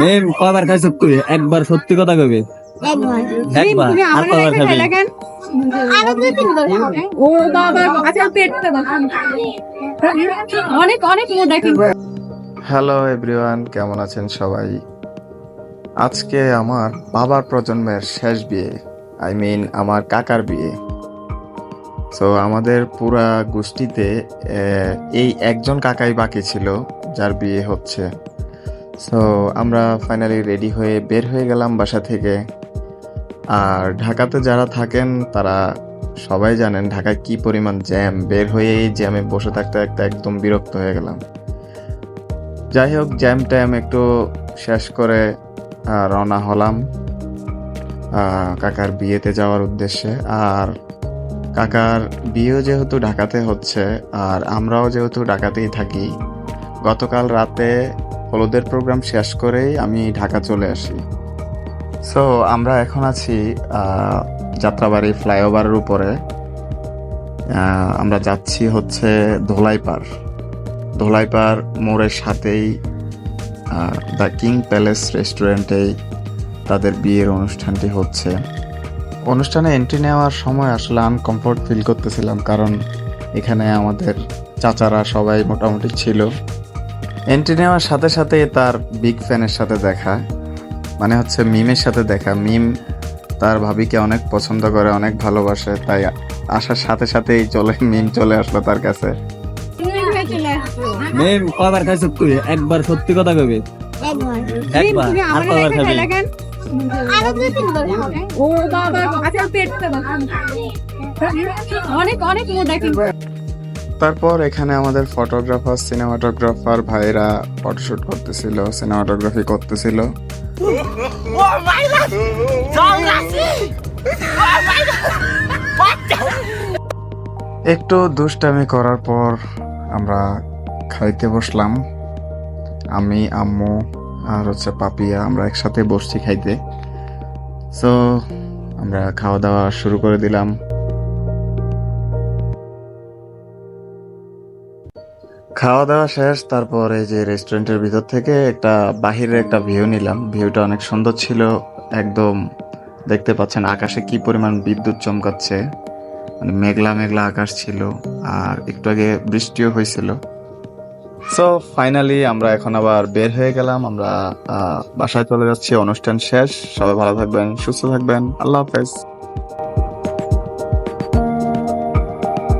মেম কবার খাইছ তুই একবার সত্যি কথা কবে? একবার আর কবার খাবি? ও বাবা আচ্ছা পেটটা অনেক অনেক মোটা কিন্তু হ্যালো এভরিওয়ান কেমন আছেন সবাই? আজকে আমার বাবার প্রজন্মের শেষ বিয়ে আই মিন আমার কাকার বিয়ে। সো আমাদের পুরা গোষ্ঠীতে এই একজন কাকাই বাকি ছিল যার বিয়ে হচ্ছে। সো আমরা ফাইনালি রেডি হয়ে বের হয়ে গেলাম বাসা থেকে। আর ঢাকাতে যারা থাকেন, তারা সবাই জানেন ঢাকায় কি পরিমাণ জ্যাম বের হয়ে এই জ্যামে বসে থাকতে থাকতে একদম বিরক্ত হয়ে গেলাম। যাই হোক জ্যাম ট্যাম একটু শেষ করে রওনা হলাম কাকার বিয়েতে যাওয়ার উদ্দেশ্যে। আর কাকার বিয়েও যেহেতু ঢাকাতে হচ্ছে, আর আমরাও যেহেতু ঢাকাতেই থাকি, গতকাল রাতে হলুদের প্রোগ্রাম শেষ করেই আমি ঢাকা চলে আসি। সো আমরা এখন আছি যাত্রাবাড়ি ফ্লাইওভারের উপরে। আমরা যাচ্ছি হচ্ছে ধোলাইপাড়। ধোলাইপাড় মোড়ের সাথেই দ্য কিং প্যালেস রেস্টুরেন্টেই তাদের বিয়ের অনুষ্ঠানটি হচ্ছে। অনুষ্ঠানে এন্ট্রি নেওয়ার সময় আসলে আনকমফোর্ট ফিল করতেছিলাম, কারণ এখানে আমাদের চাচারা সবাই মোটামুটি ছিল। এন্ট্রি নেওয়ার সাথে সাথে তার বিগ ফ্যানের সাথে দেখা মানে হচ্ছে মিমের সাথে দেখা। মিম তার ভাবিকে অনেক পছন্দ করে অনেক ভালোবাসে তাই আসার সাথে সাথেই চলে মিম চলে আসলো তার কাছে। মেম কবার খাইছ তুই? একবার সত্যি কথা কবে? একবার। আর কবার খাবি? ও বাবা আচ্ছা অনেক অনেক মোটা কিন্তু। তারপর এখানে আমাদের ফটোগ্রাফার সিনেমাটোগ্রাফার ভাইরা ফটোশুট করতেছিল সিনেমাটোগ্রাফি করতেছিল। একটু দুষ্টামি করার পর আমরা খাইতে বসলাম। আমি, আম্মু আর হচ্ছে পাপিয়া আমরা একসাথে বসছি খাইতে। সো আমরা খাওয়া দাওয়া শুরু করে দিলাম। খাওয়া দাওয়া শেষ, তারপর এই যে রেস্টুরেন্টের ভিতর থেকে একটা বাহিরের একটা ভিউ নিলাম। ভিউটা অনেক সুন্দর ছিল, একদম দেখতে পাচ্ছেন আকাশে কি পরিমাণ বিদ্যুৎ চমকাচ্ছে। মানে মেঘলা মেঘলা আকাশ ছিল, আর একটু আগে বৃষ্টিও হয়েছিল। সো ফাইনালি আমরা এখন আবার বের হয়ে গেলাম, আমরা বাসায় চলে যাচ্ছি, অনুষ্ঠান শেষ। সবাই ভালো থাকবেন, সুস্থ থাকবেন। আল্লাহ হাফেজ।